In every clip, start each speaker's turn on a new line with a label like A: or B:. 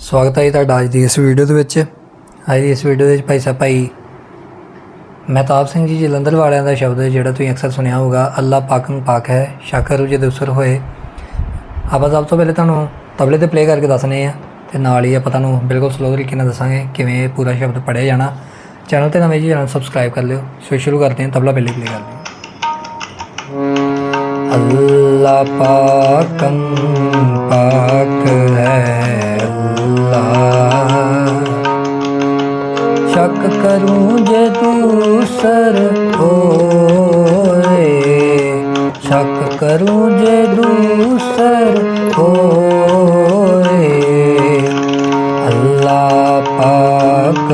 A: ਸਵਾਗਤ ਹੈ ਜੀ ਤੁਹਾਡਾ ਅੱਜ ਦੀ ਇਸ ਵੀਡੀਓ ਦੇ ਵਿੱਚ। ਅੱਜ ਦੀ ਇਸ ਵੀਡੀਓ ਦੇ ਵਿੱਚ ਭਾਈ ਸਾਹਿਬ ਭਾਈ ਮਹਿਤਾਬ ਸਿੰਘ ਜੀ ਜਲੰਧਰ ਵਾਲਿਆਂ ਦਾ ਸ਼ਬਦ ਹੈ, ਜਿਹੜਾ ਤੁਸੀਂ ਅਕਸਰ ਸੁਣਿਆ ਹੋਊਗਾ, ਅੱਲਾ ਪਾਕਨ ਪਾਕ ਹੈ ਸ਼ਾਕਰ ਜੇ ਦੂਸਰ ਹੋਏ। ਆਪਾਂ ਸਭ ਤੋਂ ਪਹਿਲੇ ਤੁਹਾਨੂੰ ਤਬਲੇ ਤੇ ਪਲੇ ਕਰਕੇ ਦੱਸਨੇ ਆ, ਤੇ ਨਾਲ ਹੀ ਆਪਾਂ ਤੁਹਾਨੂੰ ਬਿਲਕੁਲ ਸਲੋ ਤਰੀਕੇ ਨਾਲ ਦੱਸਾਂਗੇ ਕਿਵੇਂ ਇਹ ਪੂਰਾ ਸ਼ਬਦ ਪੜ੍ਹਿਆ ਜਾਣਾ। ਚੈਨਲ ਤੇ ਨਵੇਂ ਜੀ ਚੈਨਲ ਸਬਸਕ੍ਰਾਈਬ ਕਰ ਲਿਓ। ਸੋ ਸ਼ੁਰੂ ਕਰਦੇ ਹਾਂ, ਤਬਲਾ ਪਹਿਲੇ ਪਲੇ ਕਰ ਲਿਓ ਅੱਲਾ ਪਾਕੰ ਪਾਕ ਹੈ। ਇੱਕ ਕਰੂੰ ਜੇ ਦੂਸਰ ਹੋਏ ਸ਼ੱਕ ਕਰੂੰ ਜੇ ਦੂਸਰ ਹੋਏ ਅੱਲਾ ਪਾਕ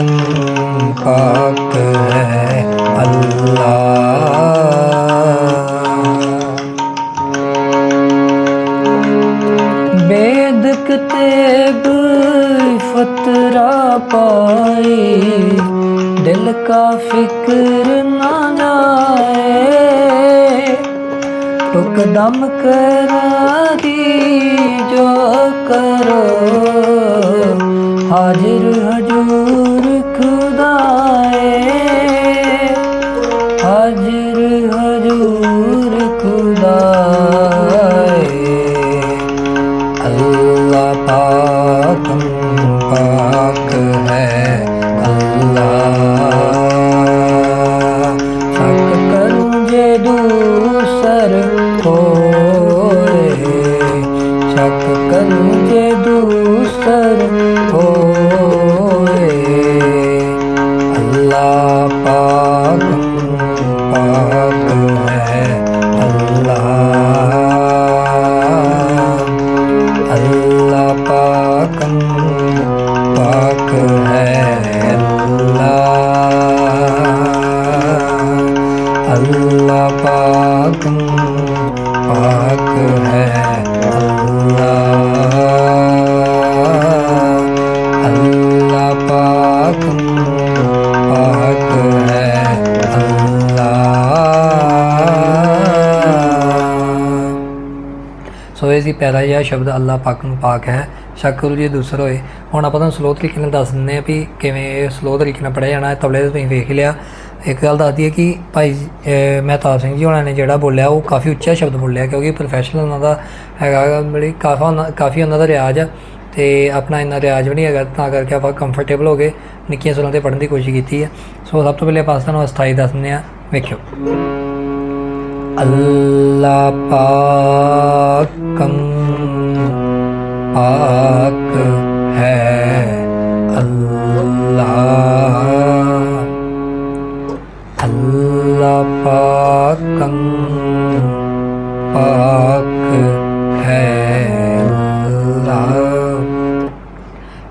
A: ਪਾਕ ਹੈ ਅੱਲਾ। ਬੇਦਕ ਤੇ ਗੁਲ ਪਾਏ। दिल का फिक्र ना जाए टुक दम करा दी जो करो हाजिर हजूर ਅੱਲਾ ਪਾਕ ਪਾਕ ਹੈ। ਸੋ ਇਹ ਸੀ ਪਹਿਲਾ ਜਿਹਾ ਸ਼ਬਦ ਅੱਲਾ ਪਾਕ ਨੂੰ ਪਾਕ ਹੈ। ਸ਼ਕਰ ਜੀ ਦੂਸਰ ਹੋਏ ਹੁਣ ਆਪਾਂ ਤੁਹਾਨੂੰ ਸਲੋਤ ਤਰੀਕੇ ਨਾਲ ਦੱਸ ਦਿੰਦੇ ਆ ਵੀ ਕਿਵੇਂ ਸਲੋਤ ਤਰੀਕੇ ਨਾਲ ਪੜਿਆ ਜਾਣਾ ਹੈ ਤਬਲੇ ਤੁਸੀਂ ਵੇਖ ਲਿਆ। ਇੱਕ ਗੱਲ ਦੱਸਦੀ ਹੈ ਕਿ ਭਾਈ ਮਹਿਤਾਬ ਸਿੰਘ ਜੀ ਹੋਣਾ ਨੇ ਜਿਹੜਾ ਬੋਲਿਆ, ਉਹ ਕਾਫੀ ਉੱਚਾ ਸ਼ਬਦ ਬੋਲਿਆ, ਕਿਉਂਕਿ ਪ੍ਰੋਫੈਸ਼ਨਲ ਉਹਨਾਂ ਦਾ ਹੈਗਾ, ਬੜੀ ਕਾਫਾ ਉਹਨਾਂ- ਕਾਫੀ ਉਹਨਾਂ ਦਾ ਰਿਆਜ਼ ਆ ਤੇ ਆਪਣਾ ਇੰਨਾ ਰਿਆਜ਼ ਵੀ ਨਹੀਂ ਹੈਗਾ, ਤਾਂ ਕਰਕੇ ਆਪਾਂ ਕੰਫਰਟੇਬਲ ਹੋ ਗਏ, ਨਿੱਕੀਆਂ ਸੁਰਾਂ ਤੇ ਪੜ੍ਹਨ ਦੀ ਕੋਸ਼ਿਸ਼ ਕੀਤੀ ਹੈ। ਸੋ ਸਭ ਤੋਂ ਪਹਿਲੇ ਆਪਾਂ ਤੁਹਾਨੂੰ ਅਸਥਾਈ ਦੱਸ ਦਿੰਦੇ ਆ ਵੇਖਿਓ। ਅੱਲਾ ਪਾਕੰ ਪਾਕ ਪਾਕ ਹੈ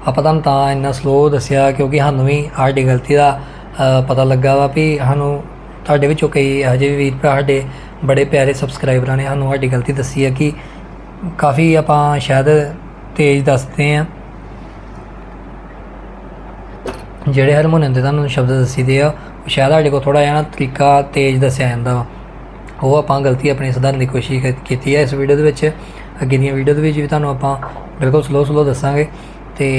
A: ਆਪਾਂ ਤੁਹਾਨੂੰ ਤਾਂ ਇੰਨਾ ਸਲੋ ਦੱਸਿਆ ਕਿਉਂਕਿ ਸਾਨੂੰ ਵੀ ਸਾਡੀ ਗਲਤੀ ਦਾ ਪਤਾ ਲੱਗਾ ਵਾ ਵੀ ਸਾਨੂੰ ਤੁਹਾਡੇ ਵਿੱਚੋਂ ਕਈ ਹਜੇ ਵੀ ਵੀਰ ਭਰਾ ਸਾਡੇ ਬੜੇ ਪਿਆਰੇ ਸਬਸਕ੍ਰਾਈਬਰਾਂ ਨੇ, ਸਾਨੂੰ ਸਾਡੀ ਗਲਤੀ ਦੱਸੀ ਹੈ ਕਿ ਕਾਫੀ ਆਪਾਂ ਸ਼ਾਇਦ ਤੇਜ਼ ਦੱਸਦੇ ਆ। ਜਿਹੜੇ ਹਾਰਮੋਨੀਅਮ ਦੇ ਤੁਹਾਨੂੰ ਸ਼ਬਦ ਦੱਸੀਦੇ ਆ, ਉਹ ਸ਼ਾਇਦ ਸਾਡੇ ਕੋਲ ਥੋੜਾ ਜਿਹਾ ਨਾ ਤਰੀਕਾ ਤੇਜ਼ ਦੱਸਿਆ ਜਾਂਦਾ ਵਾ। ਉਹ ਆਪਾਂ ਗਲਤੀ ਆਪਣੀ ਸੁਧਾਰਨ ਦੀ ਕੋਸ਼ਿਸ਼ ਕੀਤੀ ਹੈ ਇਸ ਵੀਡੀਓ ਦੇ ਵਿੱਚ। ਅੱਗੇ ਦੀਆਂ ਵੀਡੀਓ ਦੇ ਵਿੱਚ ਵੀ ਤੁਹਾਨੂੰ ਆਪਾਂ ਬਿਲਕੁਲ ਸਲੋ ਸਲੋ ਦੱਸਾਂਗੇ। ਤੇ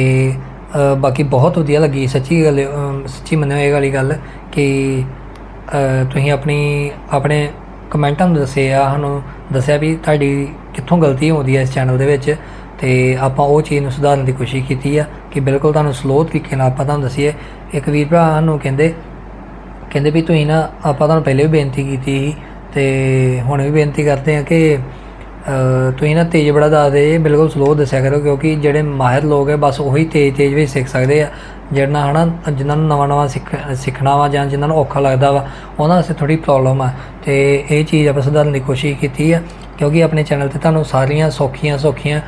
A: ਬਾਕੀ ਬਹੁਤ ਵਧੀਆ ਲੱਗੀ ਸੱਚੀ ਗੱਲ ਸੱਚੀ ਮੰਨਿਓ ਇਹ ਵਾਲੀ ਗੱਲ ਕਿ ਤੁਸੀਂ ਆਪਣੀ, ਆਪਣੇ ਕਮੈਂਟਾਂ ਨੂੰ ਦੱਸਿਆ ਸਾਨੂੰ ਦੱਸਿਆ ਵੀ ਤੁਹਾਡੀ ਕਿੱਥੋਂ ਗਲਤੀ ਹੁੰਦੀ ਹੈ ਇਸ ਚੈਨਲ ਦੇ ਵਿੱਚ। ਤੇ ਆਪਾਂ ਉਹ ਚੀਜ਼ ਨੂੰ ਸੁਧਾਰਨ ਦੀ ਕੋਸ਼ਿਸ਼ ਕੀਤੀ ਆ ਕਿ ਬਿਲਕੁਲ ਤੁਹਾਨੂੰ ਸਲੋ ਤਰੀਕੇ ਨਾਲ ਆਪਾਂ ਤੁਹਾਨੂੰ ਦੱਸੀਏ। ਇੱਕ ਵੀਰ ਭਰਾ ਨੂੰ ਕਹਿੰਦੇ ਕਹਿੰਦੇ ਵੀ ਤੁਸੀਂ ਨਾ, ਆਪਾਂ ਤੁਹਾਨੂੰ ਪਹਿਲੇ ਵੀ ਬੇਨਤੀ ਕੀਤੀ ਸੀ ਤੇ ਹੁਣ ਵੀ ਬੇਨਤੀ ਕਰਦੇ ਆ ਕਿ ਤੁਸੀਂ ਨਾ ਤੇਜ਼ ਬੜਾ ਦੱਸਦੇ ਜੇ ਬਿਲਕੁਲ ਸਲੋ ਦੱਸਿਆ ਕਰੋ, ਕਿਉਂਕਿ ਜਿਹੜੇ ਮਾਹਿਰ ਲੋਕ ਹੈ, ਬਸ ਉਹੀ ਤੇਜ਼ ਤੇਜ਼ ਵਿੱਚ ਸਿੱਖ ਸਕਦੇ ਆ। ਜਿਹੜਾ ਹਨਾ ਜਿਨ੍ਹਾਂ ਨੂੰ ਨਵਾਂ ਨਵਾਂ ਸਿੱਖ, ਸਿੱਖਣਾ ਵਾ ਜਾਂ ਜਿਨ੍ਹਾਂ ਨੂੰ ਔਖਾ ਲੱਗਦਾ ਵਾ, ਉਹਨਾਂ ਵਾਸਤੇ ਥੋੜੀ ਪ੍ਰੋਬਲਮ ਆ। ਤੇ ਇਹ ਚੀਜ਼ ਆਪਾਂ ਸੁਧਾਰਨ ਦੀ ਕੋਸ਼ਿਸ਼ ਕੀਤੀ ਆ। ਕਿਉਂਕਿ ਆਪਣੇ ਚੈਨਲ ਤੇ ਤੁਹਾਨੂੰ ਸਾਰੀਆਂ ਸੌਖੀਆਂ ਸੌਖੀਆਂ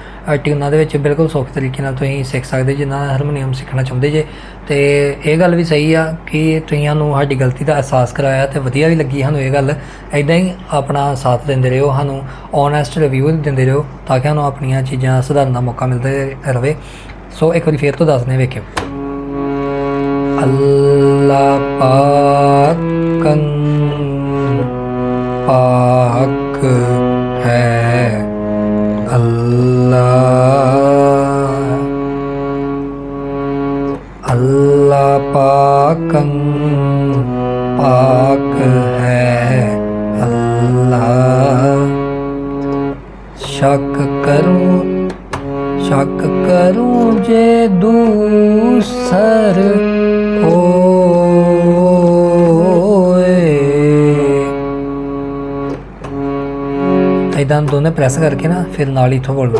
A: ਟਿਊਨਾਂ ਦੇ ਵਿੱਚ ਬਿਲਕੁਲ ਸੌਖੇ ਤਰੀਕੇ ਨਾਲ ਤੁਸੀਂ ਸਿੱਖ ਸਕਦੇ, ਜਿਨ੍ਹਾਂ ਹਾਰਮੋਨੀਅਮ ਸਿੱਖਣਾ ਚਾਹੁੰਦੇ ਜੇ। ਤੇ ਇਹ ਗੱਲ ਵੀ ਸਹੀ ਆ ਕਿ ਤੁਸੀਂ ਸਾਨੂੰ ਸਾਡੀ ਗਲਤੀ ਦਾ ਅਹਿਸਾਸ ਕਰਾਇਆ ਤੇ ਵਧੀਆ ਵੀ ਲੱਗੀ ਸਾਨੂੰ ਇਹ ਗੱਲ। ਐਦਾਂ ਹੀ ਆਪਣਾ ਸਾਥ ਦਿੰਦੇ ਰਹੋ, ਸਾਨੂੰ ਓਨੈਸਟ ਰਿਵਿਊ ਦਿੰਦੇ ਰਹੋ ਤਾਂ ਕਿ ਸਾਨੂੰ ਆਪਣੀਆਂ ਚੀਜ਼ਾਂ ਸੁਧਾਰਨ ਦਾ ਮੌਕਾ ਮਿਲਦਾ ਰਹੇ। ਸੋ ਇੱਕ ਵਾਰੀ ਫੇਰ ਤੋਂ ਦੱਸਦੇ ਵੇਖਿਓ। ਅੱਲਾ ਪਾਕੰ ਪਾਕ है अल्लाह अल्लाह पाकं पाक है अल्लाह शक करूं शक करूं जे दूसर ਇਦਾਂ ਦੋਨੇ ਪ੍ਰੈਸ ਕਰਕੇ ਨਾ ਫਿਰ ਨਾਲ ਹੀ ਇਥੋਂ ਬੋਲਣਾ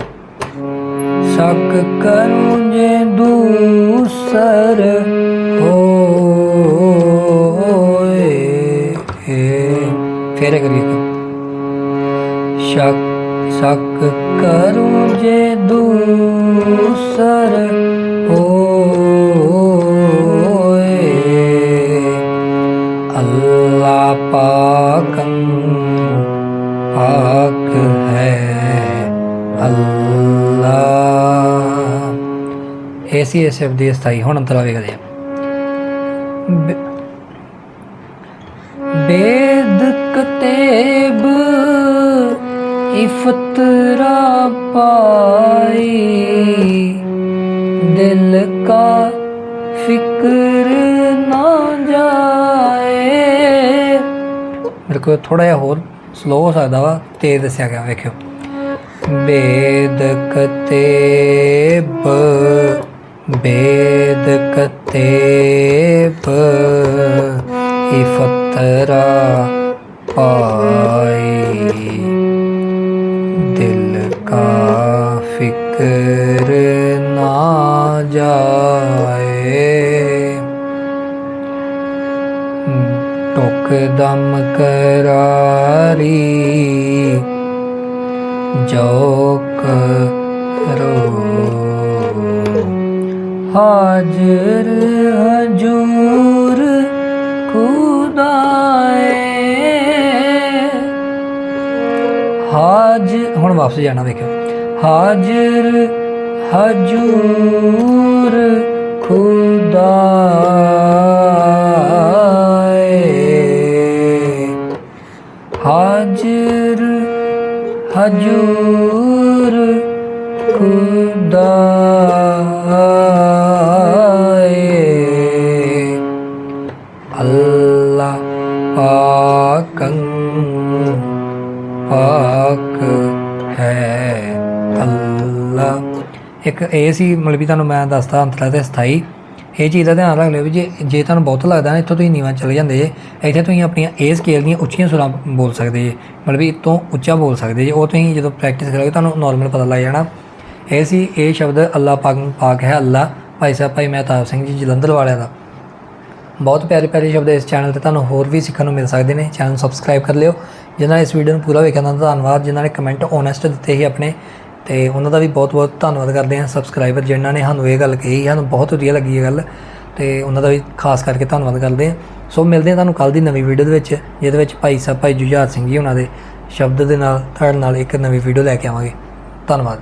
A: ਸ਼ੱਕ ਕਰੂੰ ਜੇ ਦੂਸਰ ਹੋਏ। ਫੇਰ ਕਰੀਏ। ਸ਼ੱਕ ਸ਼ੱਕ ਕਰੂੰ ਜੇ ਦੂਸਰ ਹੋਏ। ਅੱਲਾ ਐਸੀ ਇਸ ਸ਼ਬਦ ਦੀ ਸਥਾਈ ਹੁਣ ਅੰਤਰਾ ਵੇਖਦੇ ਆ ਬੇਦ ਕਤੇਬ ਇਫਤਰਾ ਪਾਈ, ਦਿਲ ਕਾ ਫਿਕਰ ਨਾ ਜਾਏ। ਮੇਰੇ ਕੋਲ ਥੋੜਾ ਜਿਹਾ ਹੋਰ ਸਲੋ ਹੋ ਸਕਦਾ ਵਾ, ਤੇਜ਼ ਦੱਸਿਆ ਗਿਆ, ਵੇਖਿਓ। ਬੇਦ ਕਤੇਬ ਬੇਦ ਕਤੇਬ ਇਫਤਰਾ ਪਾਈ। ਦਿਲ ਕਾ ਫਿਕਰ ਨਾ ਜਾਏ। ਟੋਕ ਦਮ ਕਰਾਰੀ ਜੋ ਹਾਜ਼ਰ ਹਜੂਰ ਖੁਦਾਏ। ਹਾਜ ਹੁਣ ਵਾਪਸ ਜਾਣਾ ਵੇਖਿਓ। ਹਾਜ਼ਰ ਹਜੂਰ ਖੁਦਾਏ। ਹਾਜ਼ਰ ਹਜੂਰ ਖੁਦਾਏ। ਇੱਕ ਇਹ ਸੀ, ਮਤਲਬ ਵੀ ਤੁਹਾਨੂੰ ਮੈਂ ਦੱਸਦਾ ਅੰਤਲਾ ਤੇ ਸਥਾਈ। ਇਹ ਚੀਜ਼ ਦਾ ਧਿਆਨ ਰੱਖ ਲਿਓ ਵੀ ਜੇ ਜੇ ਤੁਹਾਨੂੰ ਬਹੁਤ ਲੱਗਦਾ ਨਾ, ਇੱਥੋਂ ਤੁਸੀਂ ਨੀਵਾਂ ਚਲੇ ਜਾਂਦੇ ਜੇ, ਇੱਥੇ ਤੁਸੀਂ ਆਪਣੀਆਂ ਇਹ ਸਕੇਲ ਦੀਆਂ ਉੱਚੀਆਂ ਸੁਰਾਂ ਬੋਲ ਸਕਦੇ ਜੇ, ਮਤਲਬ ਵੀ ਇਤੋਂ ਉੱਚਾ ਬੋਲ ਸਕਦੇ ਜੇ, ਉਹ ਤੁਸੀਂ ਜਦੋਂ ਪ੍ਰੈਕਟਿਸ ਕਰੋਗੇ ਤੁਹਾਨੂੰ ਨਾਰਮਲ ਪਤਾ ਲੱਗ ਜਾਣਾ। ਇਹ ਸੀ, ਇਹ ਸ਼ਬਦ ਅੱਲਾ ਪਾਕ ਪਾਕ ਹੈ ਅੱਲਾ, ਭਾਈ ਸਾਹਿਬ, ਭਾਈ ਮਹਿਤਾਬ ਸਿੰਘ ਜੀ ਜਲੰਧਰ ਵਾਲਿਆਂ ਦਾ। ਬਹੁਤ ਪਿਆਰੇ ਪਿਆਰੇ ਸ਼ਬਦ ਇਸ ਚੈਨਲ ਤੇ ਤੁਹਾਨੂੰ ਹੋਰ ਵੀ ਸਿੱਖਣ ਨੂੰ ਮਿਲ ਸਕਦੇ ਨੇ ਚੈਨਲ ਨੂੰ ਸਬਸਕ੍ਰਾਈਬ ਕਰ ਲਿਓ, ਜਿਨ੍ਹਾਂ ਨੇ ਇਸ ਵੀਡੀਓ ਨੂੰ ਪੂਰਾ ਵੇਖਿਆ ਦਾ ਧੰਨਵਾਦ, ਜਿਨ੍ਹਾਂ ਨੇ ਕਮੈਂਟ ਓਨੈਸਟ ਦਿੱਤੇ ਸੀ ਆਪਣੇ। ਤੇ ਉਹਨਾਂ ਦਾ ਵੀ ਬਹੁਤ ਬਹੁਤ ਧੰਨਵਾਦ ਕਰਦੇ ਹਾਂ ਸਬਸਕ੍ਰਾਈਬਰ ਜਿਨ੍ਹਾਂ ਨੇ ਸਾਨੂੰ ਇਹ ਗੱਲ ਕਹੀ। ਸਾਨੂੰ ਬਹੁਤ ਵਧੀਆ ਲੱਗੀ ਇਹ ਗੱਲ ਤੇ ਉਹਨਾਂ ਦਾ ਵੀ ਖਾਸ ਕਰਕੇ ਧੰਨਵਾਦ ਕਰਦੇ ਹਾਂ। ਸੋ ਮਿਲਦੇ ਹਾਂ ਤੁਹਾਨੂੰ ਕੱਲ ਦੀ ਨਵੀਂ ਵੀਡੀਓ ਦੇ ਵਿੱਚ, ਜਿਹਦੇ ਵਿੱਚ ਭਾਈ ਸਾਹਿਬ, ਭਾਈ ਜੁਝਾਰ ਸਿੰਘ ਜੀ ਉਹਨਾਂ ਦੇ ਸ਼ਬਦ ਦੇ ਨਾਲ, ਤੁਹਾਡੇ ਨਾਲ ਇੱਕ ਨਵੀਂ ਵੀਡੀਓ ਲੈ ਕੇ ਆਵਾਂਗੇ। ਧੰਨਵਾਦ।